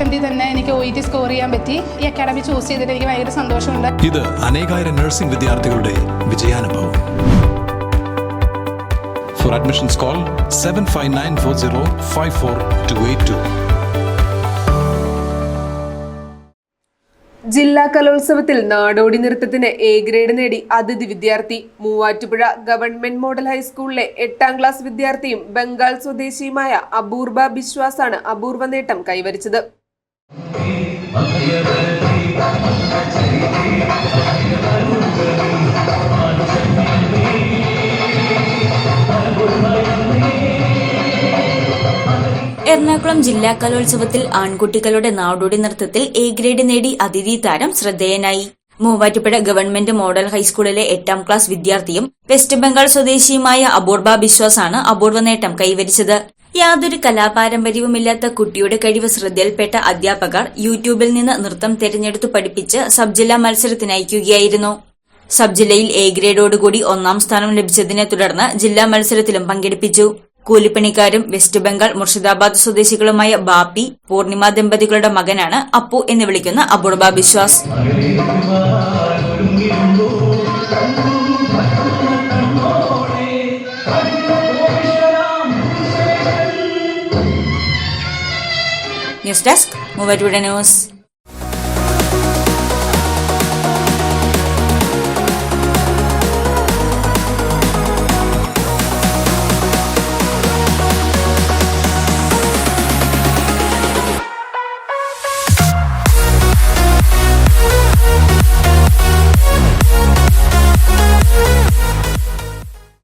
അറ്റംപ്റ്റിൽ തന്നെ എനിക്ക് O E T score ചെയ്യാൻ പറ്റി. ഈ അക്കാഡമി ചൂസ് ചെയ്തിട്ട് എനിക്ക് ഭയങ്കര സന്തോഷമുണ്ട്. ഇത് അനേകായിരം നഴ്സിംഗ് വിദ്യാർത്ഥികളുടെ വിജയാനുഭവം. For admissions call seven five nine four zero five four two eight two ജില്ലാ കലോത്സവത്തിൽ നാടോടി നൃത്തത്തിന് എ ഗ്രേഡ് നേടി അതിഥി വിദ്യാർത്ഥി. മൂവാറ്റുപുഴ ഗവൺമെന്റ് മോഡൽ ഹൈസ്കൂളിലെ എട്ടാം ക്ലാസ് വിദ്യാർത്ഥിയും ബംഗാൾ സ്വദേശിയുമായ അപൂർവ ബിശ്വാസാണ് അപൂർവ നേട്ടം കൈവരിച്ചത്. എറണാകുളം ജില്ലാ കലോത്സവത്തിൽ ആൺകുട്ടികളുടെ നാടോടി നൃത്തത്തിൽ എ ഗ്രേഡ് നേടി അതിഥി താരം ശ്രദ്ധേയനായി. മൂവാറ്റുപുഴ ഗവൺമെന്റ് മോഡൽ ഹൈസ്കൂളിലെ എട്ടാം ക്ലാസ് വിദ്യാർത്ഥിയും വെസ്റ്റ് ബംഗാൾ സ്വദേശിയുമായ അപൂർവ ബിശ്വാസാണ് അപൂർവ നേട്ടം കൈവരിച്ചത്. യാതൊരു കലാപാരമ്പര്യവുമില്ലാത്ത കുട്ടിയുടെ കഴിവ് ശ്രദ്ധയിൽപ്പെട്ട അധ്യാപകർ യൂട്യൂബിൽ നിന്ന് നൃത്തം തെരഞ്ഞെടുത്ത് പഠിപ്പിച്ച് സബ് ജില്ലാ മത്സരത്തിന് സബ് ജില്ലയിൽ എ ഗ്രേഡോടുകൂടി ഒന്നാം സ്ഥാനം ലഭിച്ചതിനെ തുടർന്ന് ജില്ലാ മത്സരത്തിലും പങ്കെടുപ്പിച്ചു. കൂലിപ്പണിക്കാരും വെസ്റ്റ് ബംഗാൾ മുർഷിദാബാദ് സ്വദേശികളുമായ ബാപ്പി പൂർണിമ ദമ്പതികളുടെ മകനാണ് അപ്പു എന്ന് വിളിക്കുന്ന Apurba Biswas. News desk Muvattupuzha news